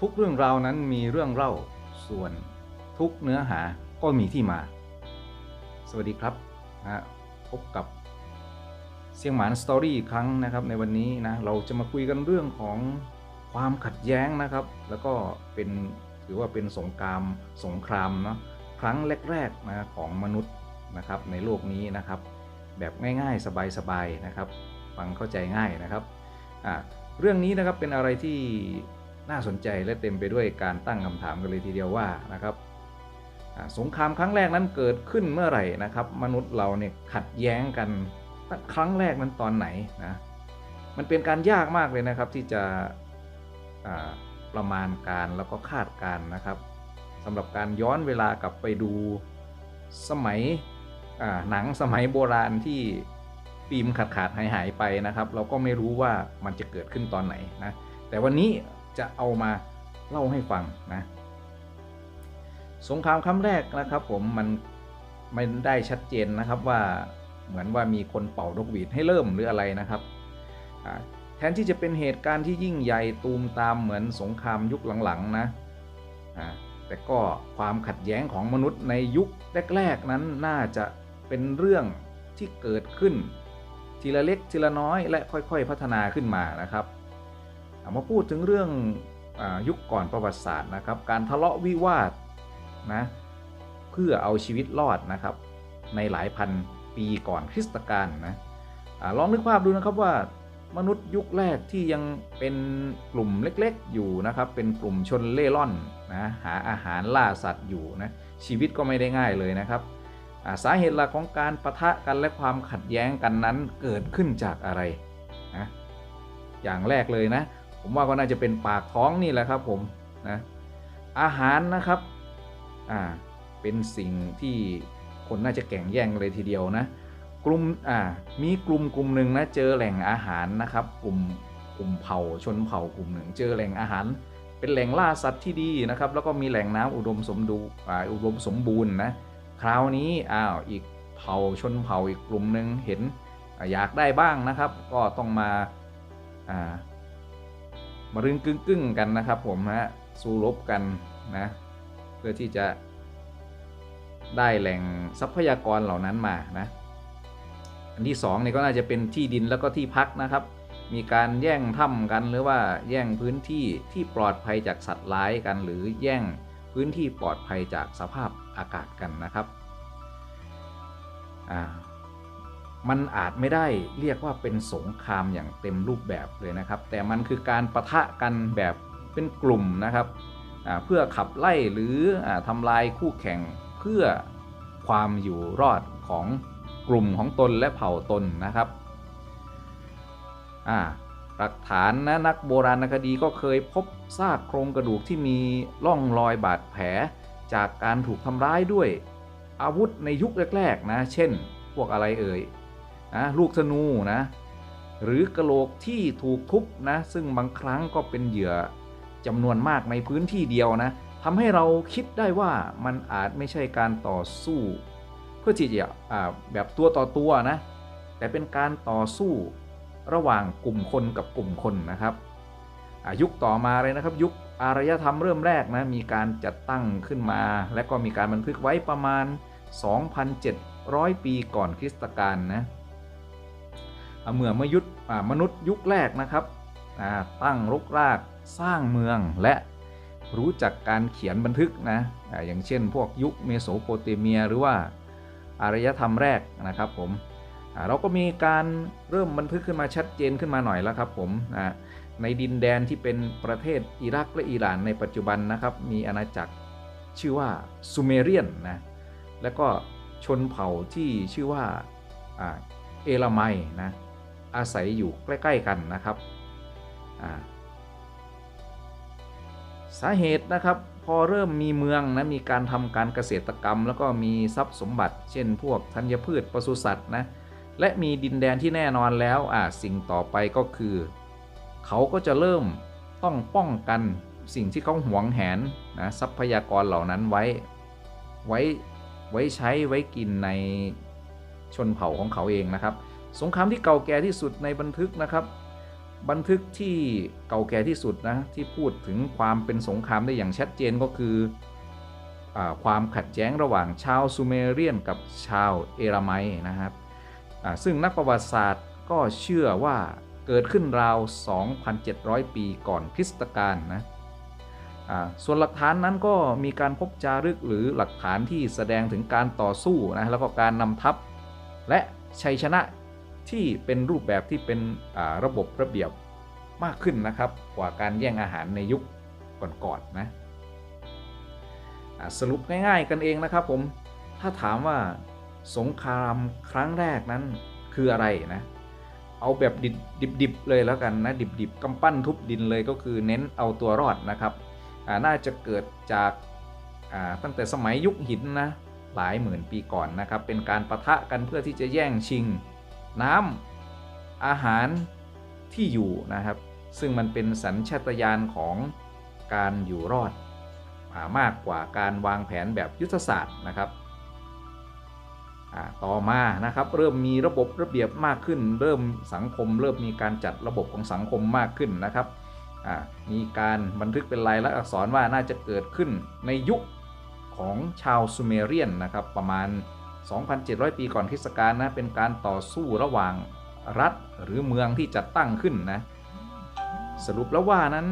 ทุกเรื่องราวนั้นมีเรื่องเล่าส่วนทุกเนื้อหาก็มีที่มา สวัสดีครับนะพบกับเสียงหมานสตอรี่อีกครั้งนะครับในวันนี้นะเราจะมาคุยกันเรื่องของความขัดแย้งนะครับ แล้วก็เป็นถือว่าเป็นสงครามสงครามเนาะครั้งแรกๆนะของมนุษย์นะครับในโลกนี้นะครับ แบบง่ายๆ สบายๆนะครับ ฟังเข้าใจง่ายนะครับเรื่องนี้นะครับเป็นอะไรที่ น่าสนใจและเต็มไปด้วยการตั้งคำถามกันเลยทีเดียวว่านะครับสงครามครั้งแรกนั้นเกิดขึ้นเมื่อไหร่นะครับ มนุษย์เราเนี่ยขัดแย้งกันครั้งแรกนั้นตอนไหนนะมันเป็นการยากมากเลยนะครับที่จะประมาณการแล้วก็คาดการนะครับสำหรับการย้อนเวลากลับไปดูสมัยหนังสมัยโบราณที่ฟิล์มขาดขาดหายหายไปนะครับ เราก็ไม่รู้ว่ามันจะเกิดขึ้นตอนไหนนะแต่วันนี้ จะเอามาเล่าให้ฟังนะสงครามครั้งแรกนะครับ ผมมันไม่ได้ชัดเจนนะครับว่าเหมือนว่ามีคนเป่านกหวีดให้เริ่มหรืออะไรนะครับแทนที่จะเป็นเหตุการณ์ที่ยิ่งใหญ่ตูมตามเหมือนสงครามยุคหลังๆนะแต่ก็ความขัดแย้งของมนุษย์ในยุคแรกๆนั้นน่าจะเป็นเรื่องที่เกิดขึ้น ทีละเล็กทีละน้อยและค่อยๆพัฒนาขึ้นมานะครับ มาพูดถึงเรื่องอยุคก่อนประวัติศาสตร์นะครับ การทะเลาะวิวาทนะเพื่อเอาชีวิตรอดนะครับ ในหลายพันปีก่อนคริสตกาลนะอาลองนึกภาพดูนะครับว่ามนุษย์ยุคแรกที่ยังเป็นกลุ่มเล็กๆอยู่นะครับ เป็นกลุ่มชนเล่ร่อนนะหาอาหารล่าสัตว์อยู่นะชีวิตก็ไม่ได้ง่ายเลยนะครับาสาเหตุหลักของการประทะกันและความขัดแย้งกันนั้นเกิดขึ้นจากอะไรนะอย่างแรกเลยนะ ผมว่าก็น่าจะเป็นปากท้องนี่แหละครับผมนะอาหารนะครับอ่าเป็นสิ่งที่คนน่าจะแข่งแย่งเลยทีเดียวนะกลุ่มอ่ามีกลุ่มกลุ่มหนึ่งนะเจอแหล่งอาหารนะครับ กลุ่มกลุ่มเผ่าชนเผ่ากลุ่มหนึ่ง เจอแหล่งอาหาร เป็นแหล่งล่าสัตว์ที่ดีนะครับ แล้วก็มีแหล่งน้ำอุดมสมดูอ่าอุดมสมบูรณ์นะคราวนี้อ้าวอีกเผ่าชนเผ่าอีกกลุ่มหนึ่งเห็นอ่าอยากได้บ้างนะครับ ก็ต้องมาอ่า มารึงกึ้งกึ้งๆกันนะครับผมฮะสู้รบกันนะเพื่อที่จะได้แหล่งทรัพยากรเหล่านั้นมานะอันที่สองเนี่ยก็น่าจะเป็นที่ดินแล้วก็ที่พักนะครับ มีการแย่งถ้ำกันหรือว่าแย่งพื้นที่ที่ปลอดภัยจากสัตว์ร้ายกัน หรือแย่งพื้นที่ปลอดภัยจากสภาพอากาศกันนะครับอ่า มันอาจไม่ได้เรียกว่าเป็นสงครามอย่างเต็มรูปแบบเลยนะครับ แต่มันคือการประทะกันแบบเป็นกลุ่มนะครับเพื่อขับไล่หรืออทำลายคู่แข่งเพื่อความอยู่รอดของกลุ่มของตนและเผ่าตนนะครับหลักฐานนะนักโบราณคดีก็เคยพบซากโครงกระดูกที่มีร่องรอยบาดแผล จากการถูกทำร้ายด้วยอาวุธในยุคแรกๆนะ เช่น พวกอะไรเอ่ย นะลูกธนูนะหรือกระโหลกที่ถูกทุบนะซึ่งบางครั้งก็เป็นเหยื่อจำนวนมากในพื้นที่เดียวนะทำให้เราคิดได้ว่ามันอาจไม่ใช่การต่อสู้ เพื่อที่จะแบบตัวต่อตัวนะ แต่เป็นการต่อสู้ระหว่างกลุ่มคนกับกลุ่มคนนะครับยุคต่อมาเลยนะครับ ยุคอารยธรรมเริ่มแรกนะมีการจัดตั้งขึ้นมา และก็มีการบันทึกไว้ประมาณ 2,700 ปีก่อนคริสตกาลนะ เมื่อมยุทธอ่ามนุษย์ยุคแรกนะครับตั้งรกรากสร้างเมืองและรู้จักการเขียนบันทึกนะอย่างเช่น พวกยุคเมโสโปเตเมีย หรือว่าอารยธรรมแรกนะครับผมเราก็มีการเริ่มบันทึกขึ้นมาชัดเจนขึ้นมาหน่อยแล้วครับผมในดินแดนที่เป็นประเทศอิรักและอิหร่านในปัจจุบันนะครับ มีอาณาจักรชื่อว่าซูเมเรียนนะแล้วก็ชนเผ่าที่ชื่อว่าเอลาไมนะ อาศัยอยู่ใกล้ ๆ กันนะครับสาเหตุนะครับพอเริ่มมีเมืองนะมีการทำการเกษตรกรรม แล้วก็มีทรัพย์สมบัติ เช่น พวกธัญพืชปศุสัตว์นะและมีดินแดนที่แน่นอนแล้วอ่าสิ่งต่อไปก็คือ เขาก็จะเริ่มต้องป้องกันสิ่งที่เขาหวงแหนนะทรัพยากรเหล่านั้นไว้ไว้ไว้ใช้ไว้กินในชนเผ่าของเขาเองนะครับ สงครามที่เก่าแก่ที่สุดในบันทึกนะครับ บันทึกที่เก่าแก่ที่สุดนะที่พูดถึงความเป็นสงครามได้อย่างชัดเจนก็คืออความขัดแย้งระหว่างชาวซูเมเรียนกับชาวเอรามต์นะครับซึ่งนักประวัติศาสตร์ก็เชื่อว่าเกิดขึ้นราว 2,700 ปีก่อนคริสตกาลนะส่วนหลักฐานนั้นก็มีการพบจารึกหรือหลักฐานที่แสดงถึงการต่อสู้นะแล้วก็การนำทัพ และชัยชนะ ที่เป็นรูปแบบที่เป็นระบบระเบียบมากขึ้นนะครับกว่าการแย่งอาหารในยุคก่อนๆนะสรุปง่ายๆกันเองนะครับผมถ้าถามว่าสงครามครั้งแรกนั้นคืออะไรนะเอาแบบดิบๆเลยแล้วกันนะดิบๆกำปั้นทุบดินเลยก็คือเน้นเอาตัวรอดนะครับน่าจะเกิดจากาตั้งแต่สมัยยุคหินนะหลายหมื่นปีก่อนนะครับเป็นการประทะกันเพื่อที่จะแย่งชิง น้ำอาหารที่อยู่นะครับ ซึ่งมันเป็นสัญชาตญาณของการอยู่รอดมากกว่าการวางแผนแบบยุทธศาสตร์นะครับต่อมานะครับเริ่มมีระบบระเบียบมากขึ้น เริ่มสังคม เริ่มมีการจัดระบบของสังคมมากขึ้นนะครับมีการบันทึกเป็นลายลักษณ์อักษรว่าน่าจะเกิดขึ้นในยุคของชาวซูเมเรียนนะครับประมาณ 2,700 ปีก่อนคริสตกาลนะเป็นการต่อสู้ระหว่างรัฐหรือเมืองที่จัดตั้งขึ้นนะสรุปแล้วว่านั้น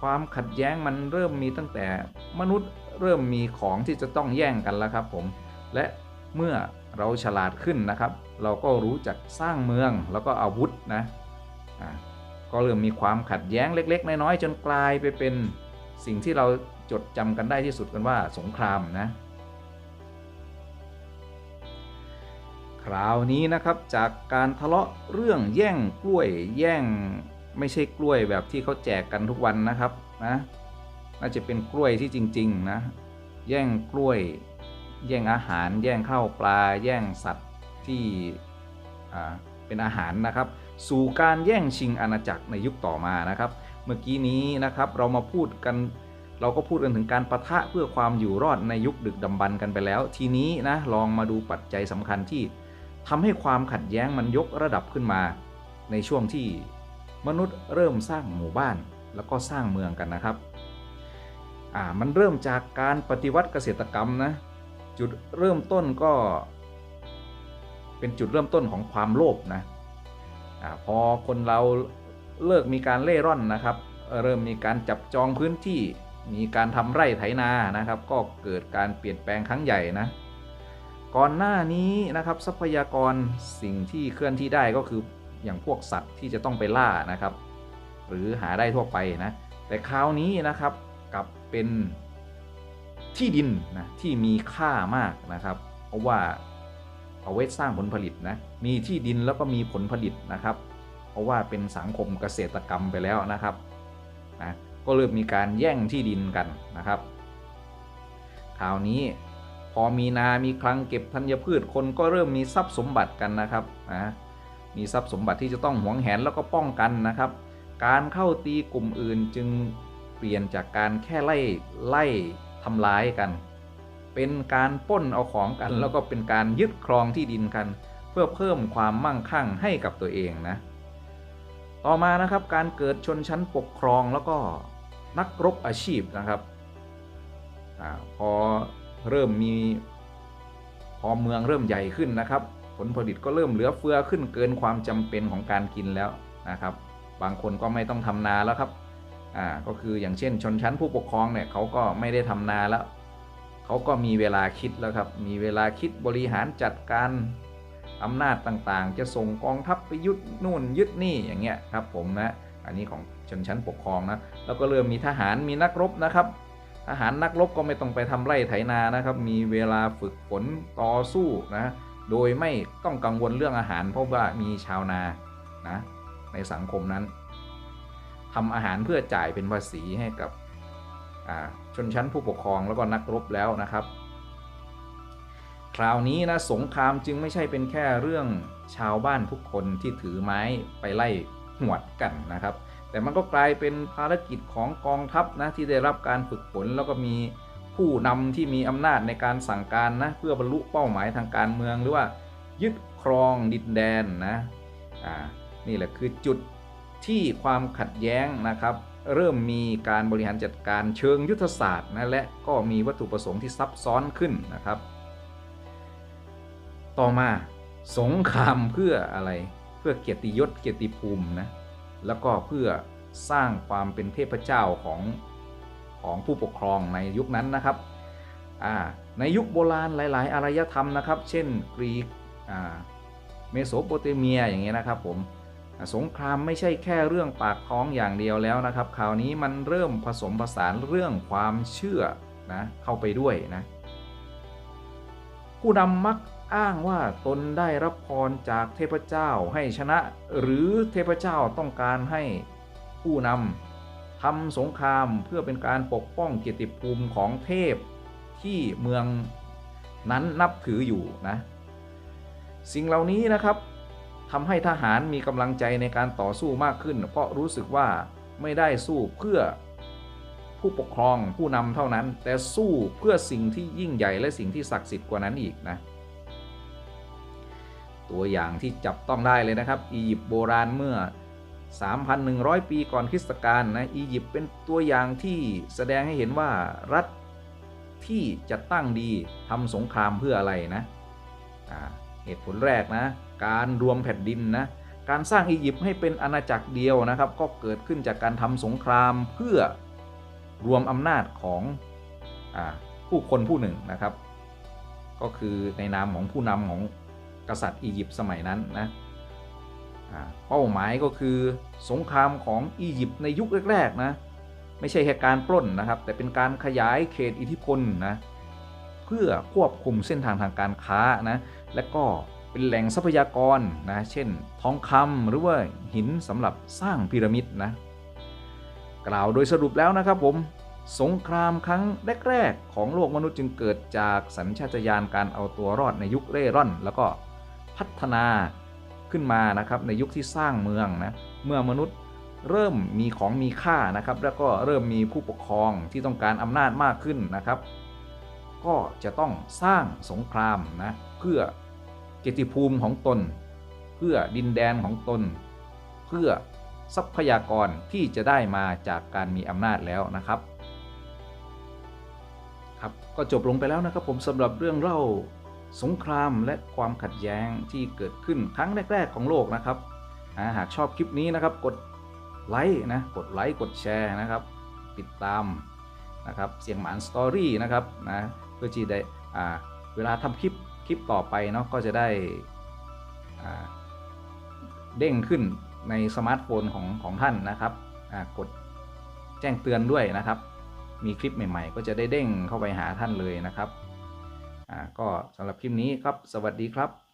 ความขัดแย้งมันเริ่มมีตั้งแต่มนุษย์เริ่มมีของที่จะต้องแย่งกันแล้วครับผมและเมื่อเราฉลาดขึ้นนะครับ เราก็รู้จักสร้างเมืองแล้วก็อาวุธนะอ่าก็เริ่มมีความขัดแย้งเล็ก ๆ น้อยๆจนกลายไปเป็นสิ่งที่เราจดจำกันได้ที่สุดกันว่าสงครามนะ คราวนี้นะครับจากการทะเลาะเรื่องแย่งกล้วยแย่ง ไม่ใช่กล้วยแบบที่เขาแจกกันทุกวันนะครับนะน่าจะเป็นกล้วยที่จริง ๆ นะ แย่งกล้วย แย่งอาหาร แย่งข้าวปลา แย่งสัตว์ที่เป็นอาหารนะครับ สู่การแย่งชิงอาณาจักรในยุคต่อมานะครับ เมื่อกี้นี้นะครับเรามาพูดกันเราก็พูดกันถึงการประทะเพื่อความอยู่รอดในยุคดึกดำบรรพ์กันไปแล้ว ทีนี้นะลองมาดูปัจจัยสำคัญที่ ทำให้ความขัดแย้งมันยกระดับขึ้นมา ในช่วงที่มนุษย์เริ่มสร้างหมู่บ้านแล้วก็สร้างเมืองกันนะครับอ่ามันเริ่มจากการปฏิวัติเกษตรกรรมนะจุดเริ่มต้นก็ เป็นจุดเริ่มต้นของความโลภนะอาพอคนเราเลิกมีการเล่ร่อนนะครับ เริ่มมีการจับจองพื้นที่มีการทำไร่ไถนานะครับ ก็เกิดการเปลี่ยนแปลงครั้งใหญ่นะ ก่อนหน้านี้นะครับทรัพยากรสิ่งที่เคลื่อนที่ได้ก็คืออย่างพวกสัตว์ที่จะต้องไปล่านะครับ หรือหาได้ทั่วไปนะ แต่คราวนี้นะครับกลับเป็นที่ดินนะที่มีค่ามากนะครับ เพราะว่าเอาไว้สร้างผลผลิตนะมีที่ดินแล้วก็มีผลผลิตนะครับ เพราะว่าเป็นสังคมเกษตรกรรมไปแล้วนะครับนะก็เริ่มมีการแย่งที่ดินกันนะครับ คราวนี้ อมีนา มีคลังเก็บธัญพืชคนก็เริ่มมีทรัพย์สมบัติกันนะครับนะมีทรัพย์สมบัติที่จะต้องหวงแหนแล้วก็ป้องกันนะครับ การเข้าตีกลุ่มอื่นจึงเปลี่ยนจากการแค่ไล่ไล่ทำร้ายกัน เป็นการปล้นเอาของกัน แล้วก็เป็นการยึดครองที่ดินกัน เพื่อเพิ่มความมั่งคั่งให้กับตัวเองนะ ต่อมานะครับการเกิดชนชั้นปกครองแล้วก็นักรบอาชีพนะครับอาพอ เริ่มมีพอเมืองเริ่มใหญ่ขึ้นนะครับ ผลผลิตก็เริ่มเหลือเฟือขึ้นเกินความจำเป็นของการกินแล้วนะครับ บางคนก็ไม่ต้องทำนาแล้วครับอ่าก็คืออย่างเช่นชนชั้นผู้ปกครองเนี่ยเขาก็ไม่ได้ทำนาแล้วเขาก็มีเวลาคิดแล้วครับ มีเวลาคิดบริหารจัดการอำนาจต่างๆ จะส่งกองทัพไปยึดนู่นยึดนี่อย่างเงี้ยครับผมนะ อันนี้ของชนชั้นปกครองนะ แล้วก็เริ่มมีทหารมีนักรบนะครับ ทหารนักรบก็ไม่ต้องไปทำไร่ไถนานะครับ มีเวลาฝึกฝนต่อสู้นะ โดยไม่ต้องกังวลเรื่องอาหาร เพราะว่ามีชาวนานะในสังคมนั้นทำอาหารเพื่อจ่ายเป็นภาษีให้กับชนชั้นผู้ปกครองแล้วก็นักรบแล้วนะครับ คราวนี้นะสงครามจึงไม่ใช่เป็นแค่เรื่องชาวบ้านทุกคนที่ถือไม้ไปไล่หวดกันนะครับ แต่มันก็กลายเป็นภารกิจของกองทัพนะที่ได้รับการฝึกฝนแล้วก็มีผู้นำที่มีอำนาจในการสั่งการนะเพื่อบรรลุเป้าหมายทางการเมืองหรือว่ายึดครองดินแดนนะอ่านี่แหละคือจุดที่ความขัดแย้งนะครับ เริ่มมีการบริหารจัดการเชิงยุทธศาสตร์นะและก็มีวัตถุประสงค์ที่ซับซ้อนขึ้นนะครับ ต่อมาสงครามเพื่ออะไรเพื่อเกียรติยศเกียรติภูมินะ แล้วก็เพื่อสร้างความเป็นเทพเจ้าของของผู้ปกครองในยุคนั้นนะครับ ในยุคโบราณหลาย ๆ อารยธรรมนะครับ เช่นกรีกเมโสโปเตเมียอย่างเงี้ยนะครับผมสงครามไม่ใช่แค่เรื่องปากท้องอย่างเดียวแล้วนะครับคราวนี้มันเริ่มผสมผสานเรื่องความเชื่อนะเข้าไปด้วยนะผู้นำมัก อ้างว่าตนได้รับพรจากเทพเจ้าให้ชนะ หรือเทพเจ้าต้องการให้ผู้นำทำสงครามเพื่อเป็นการปกป้องเกียรติภูมิของเทพที่เมืองนั้นนับถืออยู่นะ สิ่งเหล่านี้นะครับทำให้ทหารมีกำลังใจในการต่อสู้มากขึ้น เพราะรู้สึกว่าไม่ได้สู้เพื่อผู้ปกครองผู้นำเท่านั้น แต่สู้เพื่อสิ่งที่ยิ่งใหญ่และสิ่งที่ศักดิ์สิทธิ์กว่านั้นอีกนะ ตัวอย่างที่จับต้องได้เลยนะครับ อียิปต์โบราณเมื่อ 3,100 ปีก่อนคริสตกาลนะอียิปต์เป็นตัวอย่างที่แสดงให้เห็นว่ารัฐที่จะตั้งดีทำสงครามเพื่ออะไรนะเหตุผลแรกนะ การรวมแผ่นดินนะการสร้างอียิปต์ให้เป็นอาณาจักรเดียวนะครับ ก็เกิดขึ้นจากการทำสงครามเพื่อรวมอำนาจของอผู้คนผู้หนึ่งนะครับ ก็คือในนามของผู้นำของ กษัตริย์อียิปต์สมัยนั้นนะเป้าหมายก็คือสงครามของอียิปต์ในยุคแรกๆนะไม่ใช่แค่การปล้นนะครับ แต่เป็นการขยายเขตอิทธิพลนะเพื่อควบคุมเส้นทางทางการค้านะและก็เป็นแหล่งทรัพยากรนะเช่นทองคำหรือว่าหินสำหรับสร้างพีระมิดนะกล่าวโดยสรุปแล้วนะครับผมสงครามครั้งแรก ๆ ของโลกมนุษย์จึงเกิดจากสัญชาตญาณการเอาตัวรอดในยุคเร่ร่อน แล้วก็ พัฒนาขึ้นมานะครับในยุคที่สร้างเมืองนะเมื่อมนุษย์เริ่มมีของมีค่านะครับ แล้วก็เริ่มมีผู้ปกครองที่ต้องการอำนาจมากขึ้นนะครับ ก็จะต้องสร้างสงครามนะเพื่อเกียรติภูมิของตน เพื่อดินแดนของตน เพื่อทรัพยากรที่จะได้มาจากการมีอำนาจแล้วนะครับ ครับก็จบลงไปแล้วนะครับผมสำหรับเรื่องเล่า สงครามและความขัดแย้งที่เกิดขึ้นครั้งแรก ๆ ของโลกนะครับ หากชอบคลิปนี้นะครับ กดไลค์นะ กดไลค์กดแชร์นะครับ ติดตามนะครับเสียงหมานสตอรี่นะครับนะเพื่อที่ได้เวลาทำคลิปคลิปต่อไปเนาะก็จะได้เด้งขึ้นในสมาร์ทโฟนของของท่านนะครับกดแจ้งเตือนด้วยนะครับ มีคลิปใหม่ ๆ ก็จะได้เด้งเข้าไปหาท่านเลยนะครับ ก็สำหรับคลิปนี้ครับ สวัสดีครับ